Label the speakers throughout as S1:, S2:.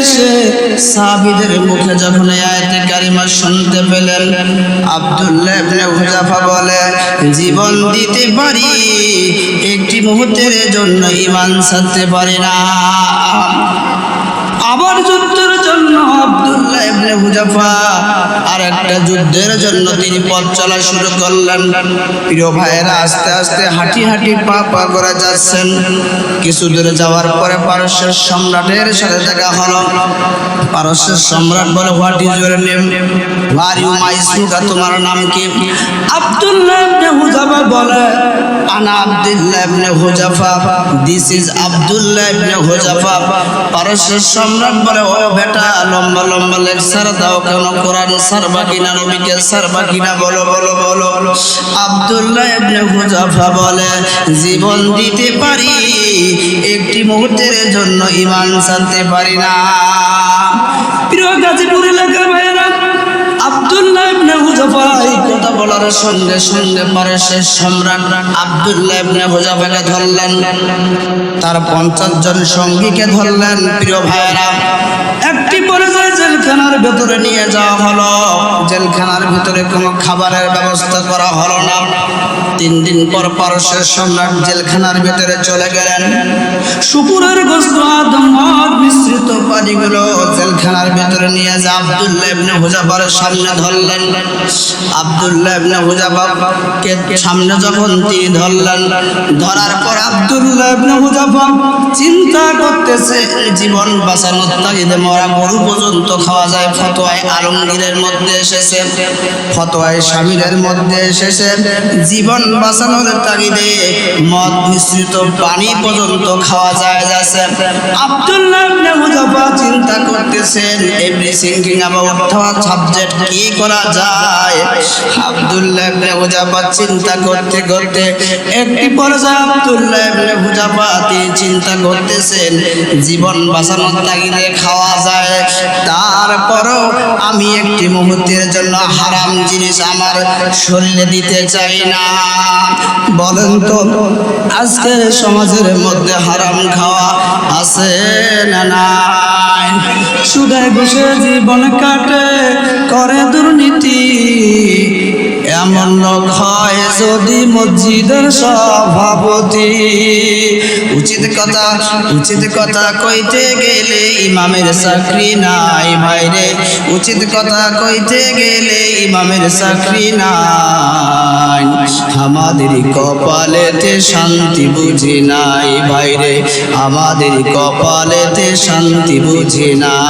S1: এসে সাহাবিদের মুখে যখন আয়াতে কারিমা শুনতে পেলেন, আব্দুল্লাহ ইবনে হুজাফা বলে, জীবন দিতে পারি, একটি মুহূর্তের জন্য ইমান ছাড়তে পারি না। আবার যুদ্ধের জন্য আব্দুল্লাহ ইবনে হুজাফা আর একটা যুদ্ধের জন্য তিনি পথ চলা শুরু করলেন। প্রিয় ভাইয়েরা, আস্তে আস্তে হাঁটি হাঁটি পা পা করে যাচ্ছেন। কিছু দূরে যাওয়ার পরে পারস্যের সম্রাটের সাথে দেখা হলো। পারস্যের সম্রাট বলে what is your name are you my তোমার নাম কি? আব্দুল্লাহ ইবনে হুজাফা বলে, আনা Abdullah ibn Hudhafa this is Abdullah ibn Hudhafa. পারস্যের সম্রাট বলে ও বেটা লম্বা লম্বা লেকচার দাও, কেন কোরআন সারবা কিনা, নবীকে সারবা কিনা, বলো বলো বলো। ইবনে হুজাফা বলে, জীবন দিতে পারি, একটি মুহূর্তের জন্য ইমান জানতে পারি না। প্রিয় গাজীপুর এলাকার ভাইয়েরা আব্দুল্লাহ ইবনে হুজাফা এই কথা বলার সঙ্গে সঙ্গে পারস্যের সম্রাট আব্দুল্লাহ ইবনে হুজাফাকে ধরলেন। তার পঞ্চাশ জন সঙ্গীকে ধরলেন। প্রিয় ভাইয়েরা, একটি পর্যায়ে জেলখানার ভেতরে নিয়ে যাওয়া হলো। জেলখানার ভিতরে কোনো খাবারের ব্যবস্থা করা হলো না। তিন দিন পর পারস্যের সম্রাট জেলখানার ভিতরে চলে গেলেন। শুকুরের গোস্ত আদম মিশ্রিত পানিগুলো জেলখানার ভিতরে নিয়ে যা আব্দুল্লাহ ইবনে হুজাফার সামনে ধরলেন। আব্দুল্লাহ সামনে যখন তিনি ধরলেন, ধরার পর আব্দুল্লাহ ইবনে হুজাফা চিন্তা করতেছে, জীবন বাঁচানোর তাগিদে মরা গরু পর্যন্ত খাওয়া যায়, ফতোয়ায় আলমগীরের মধ্যে এসেছে, ফতোয়ায় স্বামীরের মধ্যে এসেছে। জীবন বাঁচানোর তাগিদে মদ মিশ্রিত পানি পর্যন্ত খাওয়া যায়, যাচ্ছে। আব্দুল্লাহ ইবনে হুজাফা চিন্তা করতেছেন এভরি সিঙ্কিং অ্যাবাউট সাবজেক্ট কি করা যায়? আব্দুল্লাহ ইবনে হুজাফা চিন্তা করতে একটি চিন্তা করতেছেন, জীবন খাওয়া যায় আমি একটি মুহূর্তের জন্য হারাম জিনিস আমার শরীরে দিতে চাই না। বলেন তো, আজকে সমাজের মধ্যে হারাম খাওয়া আছে না সুদে বসে জীবন কাটে, করে দুর্নীতি। এমন লোক হয় যদি মসজিদের সভাপতি। উচিত কথা উচিত কথা কইতে গেলে ইমামের চাকরি নাই ভাইরে উচিত কথা কইতে গেলে ইমামের চাকরি নাই। আমাদের কপালেতে শান্তি বুঝি নাই ভাইরে আমাদের কপালেতে শান্তি বুঝি নাই।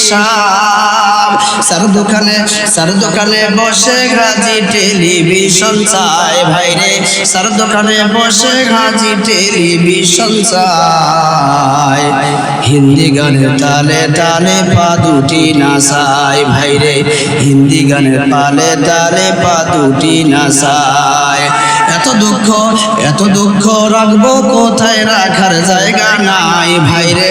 S1: সাহ সার দোকানে সার দোকানে বসে গাজি টেলিভিশন চাই ভাইরে সার দোকানে বসে গাজি টেলিভিশন চাই হিন্দি গানের তালে তালে পা দুটি নাচাই ভাইরে হিন্দি গানের পালে তালে পা দুটি নাচাই এত দুঃখ এত দুঃখ রাখব কোথায়? রাখার জায়গা নাই। ভাইরে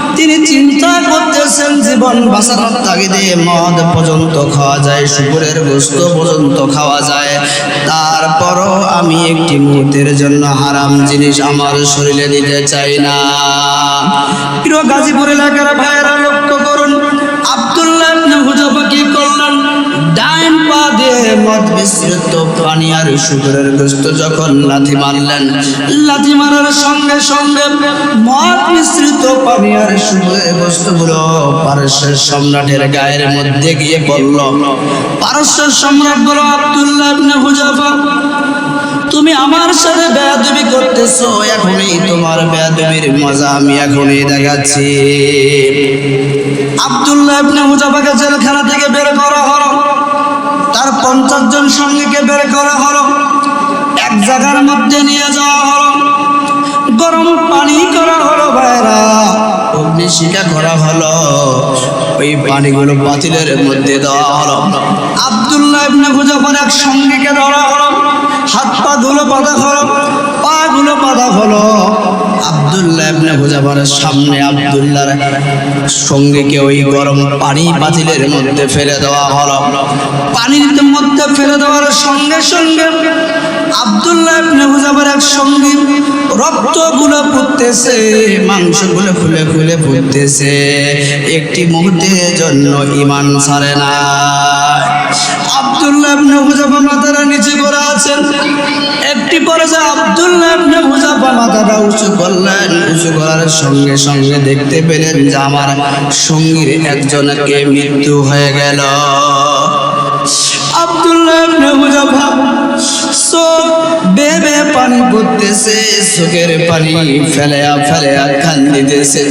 S1: তিনি চিন্তা করতেছেন জীবন বাঁচানোর তাগিদে মদ পর্যন্ত খাওয়া যায় শুকুরের গোস্ত পর্যন্ত খাওয়া যায়। তারপরও আমি একটি মুহূর্তের জন্য হারাম জিনিস আমার শরীরে দিতে চাই না। প্রিয় গাজীপুর এলাকার ভাইয়েরা মদ মিশ্রিত পানি আর যখন লাথি মারলেন, লাথি মারার সঙ্গে সঙ্গে মদ মিশ্রিত পানি আর পারস্যের সম্রাটের গায়ের মধ্যে গিয়ে পড়ল। পারস্যের সম্রাট বলো আব্দুল্লাহ ইবনে হুজাফা, তুমি আমার সাথে বেয়াদবি করতেছো, এখনই তোমার বেয়াদবির মজা আমি এখনই দেখাচ্ছি। আব্দুল্লাহ ইবনে মুজাফাকে জেলখানা থেকে বের করা হলো। তার পঞ্চাশ জন সঙ্গীকে বের করা হলো। এক জায়গার মধ্যে নিয়ে যাওয়া হলো। গরম পানি করা হলো ভাইরা অগ্নিশিখা করা হলো। ওই পানিগুলো বাতিলের মধ্যে দেওয়া হলো। আবদুল্লাহ ইবনে মুজাফর এক সঙ্গীকে ধরা হলো। হাত পা ধুলো পাতা হলো। গুলো পাতা হলো আব্দুল্লাহ ইবনে গরম পানি বাতিলের মধ্যে ফেলে দেওয়া হলো? পানির মধ্যে ফেলে দেওয়ার সঙ্গে সঙ্গে এক মাংসগুলো ফুলে ফুলে ফুটতেছে একটি মুহূর্তের জন্য ইমান ছাড়ে না। আব্দুল্লাহ ইবনে মাথাটা নিচে করে আছেন। একটি পর্যায়ে আব্দুল্লাহ ইবনে মুজাফর মাথাটা উঁচু করলেন। উঁচু করার সঙ্গে সঙ্গে দেখতে পেলেন যে আমার সঙ্গীর একজনকে মৃত্যু হয়ে গেল। আব্দুল্লাহ ইবনে মুজাফর চোখ বেয়ে পানি পড়তেছে, চোখের পানি ফেলেয়া ফেলেয়া খান দিতেছে।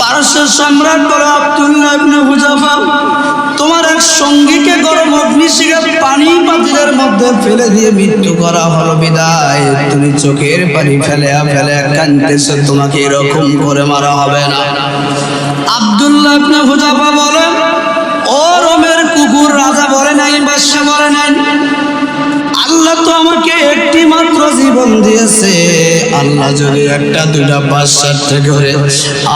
S1: পারস্য সম্রাট বড় আব্দুল্লাহ ইবনে মুজাফর তোমার এক সঙ্গীকে গরম অগ্নিশিখা পানি পাতিলের মধ্যে ফেলে দিয়ে মৃত্যু করা হলো বিদায়। তুমি চোখের পানি ফেলে ফেলে কানতেছো তোমাকে এরকম করে মারা হবে না। আব্দুল্লাহ ইবনে হুজাফা বলেন, ও রোমের কুকুর রাজা বলে নাই বাদশা বলে নাই। আল্লাহ তো আমাকে একটি মাত্র জীবন দিয়েছে আল্লাহ যদি একটা দুটা পাঁচ সাতটা করে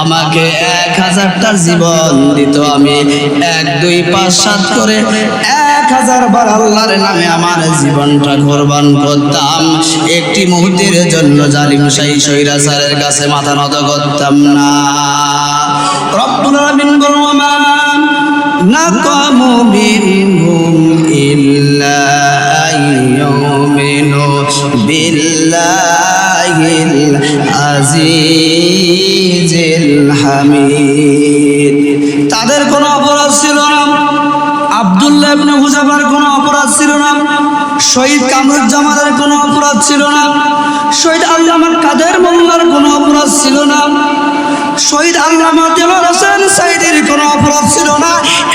S1: আমাকে এক হাজারটা জীবন দিত আমি এক দুই পাঁচ সাত করে এক হাজার বার আল্লাহর নামে আমার জীবনটা কোরবান করতাম একটি মুহূর্তের জন্য জালিম শাহী সৈরাচারের কাছে মাথা নত করতাম না রব্বুল আলামিন বলমান نقموا منهم إلا أن বিল্লাহিল আজিজিল হামিদ। তাদের কোনো অপরাধ ছিল না। আব্দুল্লাহ ইবনে হুজাফার কোনো অপরাধ ছিল না। শহীদ কামরুজ্জামানের কোনো অপরাধ ছিল না। শহীদ আল্লামার কাদের মোল্লার কোনো অপরাধ ছিল না। শহীদ আল্লামা দেওয়ার হোসেন সাইদের কোনো অপরাধ ছিল না।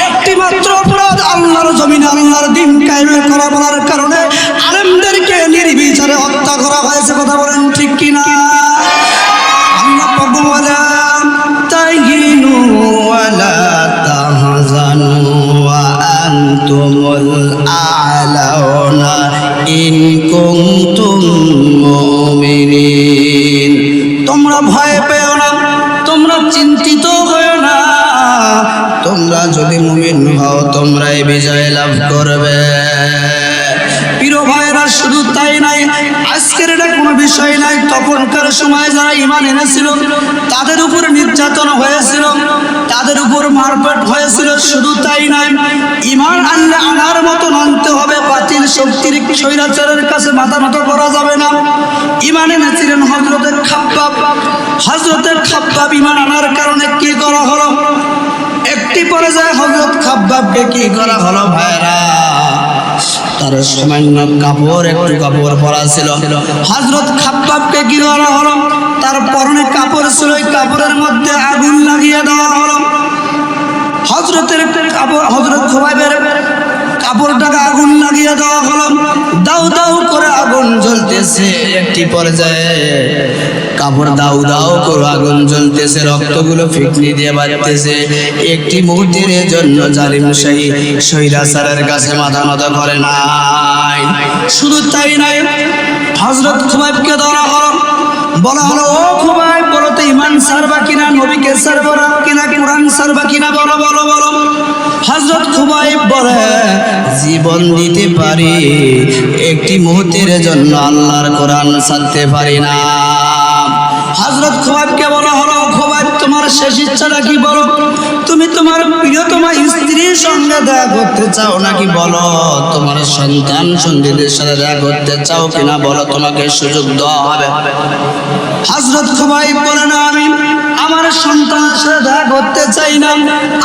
S1: একটি মাত্র অপরাধ আল্লাহর জমিন আল্লাহর দিন কায়েম করা বলার কারণে আলেম হত্যা করা হয়েছে কথা বলেন, ঠিক তোমরা ভয় পেও না, তোমরা চিন্তিত না। তোমরা যদি মুমিন হও, তোমরাই বিজয় লাভ করবে। প্রিয় ভাইরা, শুধু তাই নাই আজকের এটা কোনো বিষয় নাই। তখনকার সময় যারা ইমান এনেছিল, তাদের উপর নির্যাতন হয়েছিল, তাদের উপর মারপাট হয়েছিল, শুধু তাই নাই ইমান আনলে আনার মতো আনতে হবে, বাতিল শক্তির স্বৈরাচারের কাছে মাথা নত করা যাবে না। ইমান এনেছিলেন হজরতের খাপ্পাব হজরতের খাপ্পাব ইমান আনার কারণে কি করা হলো? একটি পরে যায় হজরত খাব্বাবকে কি করা হলো ভাইরা তার সামান্য কাপড়, একটু কাপড় পরা ছিল। হজরত খাব্বাবকে কি করা হলো। তার পরনে কাপড় ছিল, ওই কাপড়ের মধ্যে আগুন লাগিয়ে দেওয়া হলো। হজরতের কাপড় হজরত খোবাইবের কাপড়টাকে আগুন লাগিয়ে দেওয়া হলো। দাউ দাউ করে আগুন জ্বলতেছে একটি পর্যায়ে। কাপড় দাউ দাউ করো, আগুন জ্বলতেছে, রক্তগুলো ফিকনি দিয়ে বাজতেছে একটি মুহূর্তের জন্য জালিম শাহী সৈরাচারের কাছে মাথা নত করে নাই। শুধু তাই নাই হজরত খুবাইবকে ধরা হলো। বলা হলো, ও খুবাইব বলো তো ইমান সারবা কিনা, নবীকে সারবা কিনা, কোরআন সারবা কিনা, বলো বলো বলো। হজরত খুবাইব বলে, জীবন দিতে পারি, একটি মুহূর্তের জন্য আল্লাহর কোরআন সারতে পারি না। হজরত খোবাবকে বলা হলো? খোবাব তোমার শেষ ইচ্ছাটা কি বলো? তুমি তোমার প্রিয়তমা স্ত্রীর সঙ্গে দেখা করতে চাও নাকি বলো? তোমার সন্তান সঙ্গীদের সাথে দেখা করতে চাও কিনা বলো? তোমাকে সুযোগ দেওয়া হবে। হজরত খোবাইব বলে, না, আমি আমার সন্তানের সাথে দেখা করতে চাই না।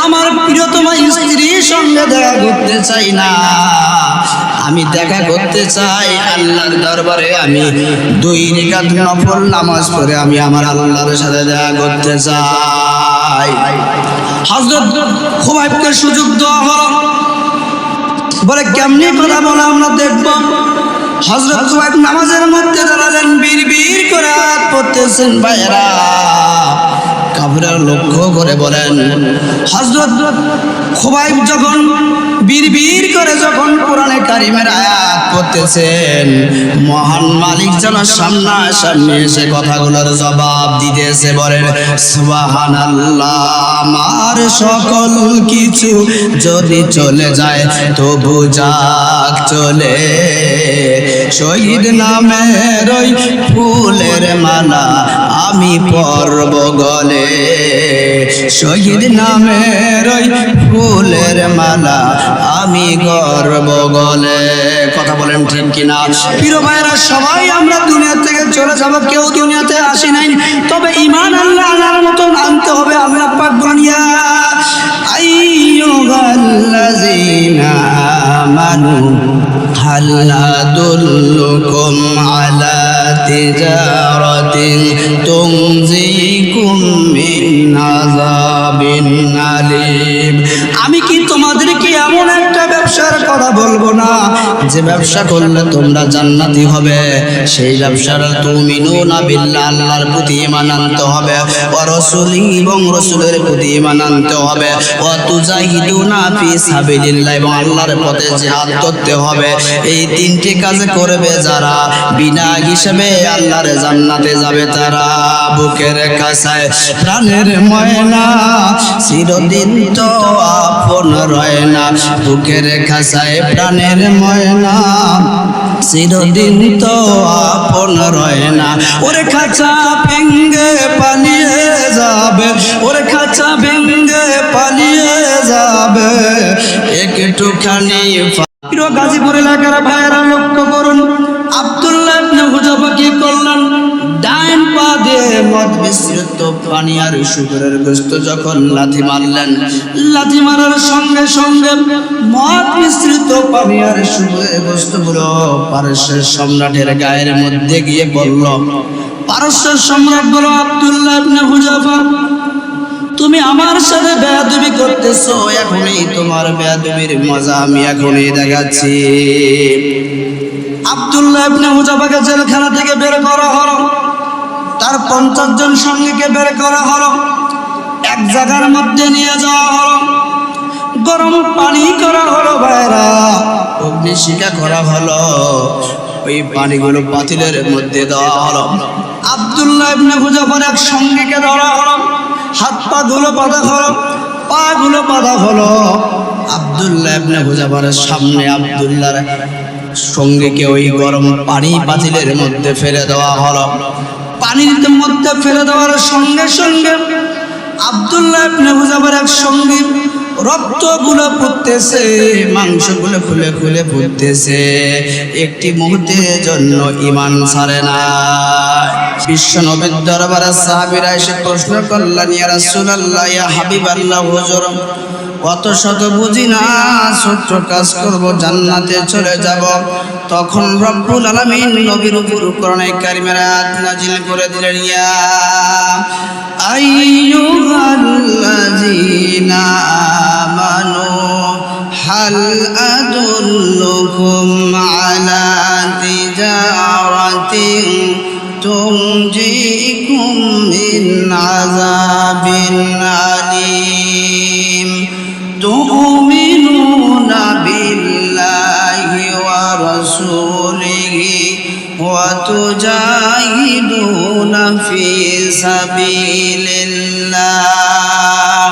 S1: আমার প্রিয়তমা স্ত্রীর সঙ্গে দেখা করতে চাই না। আমি দেখা করতে চাই আল্লাহর দরবারে আমি দুই রিকাত নফল নামাজ পড়ে আমি আমার আল্লাহর সাথে দেখা করতে চাই। হযরত খুবাইবকে সুযোগ দেওয়া হলো। বলে কেমনি কথা বলে আমরা দেখব? হজরত খুবাইব নামাজের মধ্যে দাঁড়ালেন বীর বীর করে হাত পড়তেছেন ভাইয়েরা কাফিরা লক্ষ্য করে বলেন। হজরত খুবাইব যখন বীর বীর করে যখন কোরআনে কারিমের আয়াত পড়তেছেন, মহান মালিক যেন সামনা সামনে এসে কথাগুলোর জবাব দিতেছে, বলেন, সুবহানাল্লাহ, আমার সকল কিছু যদি চলে যায়, তবু যাক চলে। শহীদ নামের ওই ফুলের মালা আমি পরব গলে। শহীদ নামের ওই ফুলের মালা আমি গর্ব গলে কথা বলেন ঠিক কিনা? প্রিয় ভাইরা সবাই আমরা দুনিয়া থেকে চলে যাব, কেউ দুনিয়াতে আসি নাই। তবে ইমান আল্লাহ আনার মতন আনতে হবে আমরা পাক বলিয়া আইয়ুহাল্লাযীনা আমানু হাল আদুল্লুকুম আলা তিজারাতিন তুমজিকুম মিন আযাবিন আলিম আমি কি তোমাদেরকে এমন একটা ব্যবসার কথা বলব না? যে ব্যবসা করলে তোমরা জান্নাতি হবে। সেই ব্যবসার তুমিনু না বিল্লাহ, আল্লাহর প্রতি ঈমান আনতে হবে। ও রাসূলি এবং রাসূলের প্রতি আনতে হবে। ও তুজাহিদুনা ফি সাবিলিল্লাহ এবং আল্লাহর পথে জিহাদ করতে হবে। এই তিনটি কাজ করবে যারা বিনা হিসেবে আল্লাহর জান্নাতে যাবে তারা বুকের কাছায়। প্রাণের ময়না, চিরদিন তো আপন রয় না। বুকের খাসায় প্রাণের ময়না, চিরদিন তো আপন রয় না। ওরে খাঁচা ভেঙ্গে পালিয়ে যাবে, ওরে খাঁচা ভেঙ্গে পালিয়ে যাবে। একটুখানি গাজীপুর এলাকার ভাইয়েরা লক্ষ্য করুন। আব্দুল্লাহ ইবনে হুজাফা কি করলেন, ডাইন পা দিয়ে মদ মিশ্রিত পানি আর শুকরের গোস্ত যখন লাথি মারলেন, লাথি মারার সঙ্গে সঙ্গে মদ মিশ্রিত পানি আর শুকরের গোস্তগুলো পারস্যের সম্রাটের গায়ের মধ্যে গিয়ে পড়ল। পারস্যের সম্রাট বলল, আব্দুল্লাহ ইবনে হুজাফা, তুমি আমার সাথে বেয়াদবি করতেছো, এখনই তোমার বেয়াদবির মজা আমি এখনই দেখাচ্ছি। আব্দুল্লাহ ইবনে হুজাফাকে জেলখানা থেকে বের করা হলো। তার পঞ্চাশ জন সঙ্গীকে বের করা হলো। এক জায়গার মধ্যে নিয়ে যাওয়া হলো। গরম পানি করা হলো ভাইরা। অগ্নিশিখা করা হলো। ওই পানিগুলো পাতিলের মধ্যে দেওয়া হলো। আব্দুল্লাহ ইবনে হুজাফার এক সঙ্গীকে ধরা হলো। হাত পা গুলো বাঁধা হলো। পা গুলো বাঁধা হলো। আব্দুল্লাহ ইবনে হুজাফার সামনে আব্দুল্লাহর সঙ্গীকে ওই গরম পানি পাতিলের মধ্যে ফেলে দেওয়া হলো? পানির মধ্যে ফেলে দেওয়ার সঙ্গে সঙ্গে আব্দুল্লাহ ইবনে হুজাফার এক সঙ্গী রক্তগুলো পড়তেছে, মাংসগুলো খুলে খুলে পড়তেছে। একটি মুহূর্তের জন্য ইমান সারে না বিশ্ব নবীর দরবারে সাহাবীরা এসে প্রশ্ন করলেন, ইয়া রাসূলুল্লাহ, ইয়া হাবিবাল্লাহ, হুজুর, কত শত বুঝি না, ছোট্ট কাজ করব, জান্নাতে চলে যাব। তখন রব্বুল আলামিন নবীর উপর কোরআনে কারিমের আয়াত নাজিল করে দিলেন, ইয়া আইয়ুহাল্লাযীনা আমানু, হাল আদুল্লুকুম আলা তিজারাতিন تنجيكم من عذاب أليم تؤمنون بالله ورسوله وتجاهدون في سبيل الله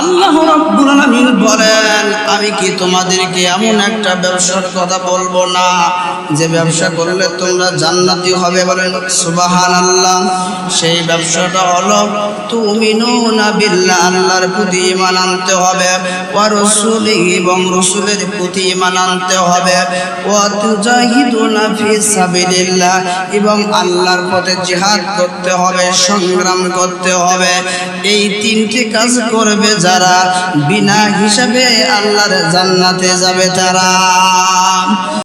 S1: الله رب العالمين বলেন আমি কি তোমাদেরকে এমন একটা ব্যবসার কথা বলব না? যে ব্যবসা করলে তোমরা জান্নাতি হবে বলেন, সুবহানাল্লাহ। সেই ব্যবসাটা হলো, তুমিনুনা বিল্লাহ, আল্লাহর প্রতি ইমান আনতে হবে ও রাসূলিহি এবং রসুলের প্রতি ইমান আনতে হবে, ওয়া তুজাহিদুনা ফি সাবিলিল্লাহ, এবং আল্লাহর পথে জিহাদ করতে হবে, সংগ্রাম করতে হবে। এই তিনটি কাজ করবে যারা বিনা হিস হিসাবে আল্লাহর জান্নাতে যাবে তারা।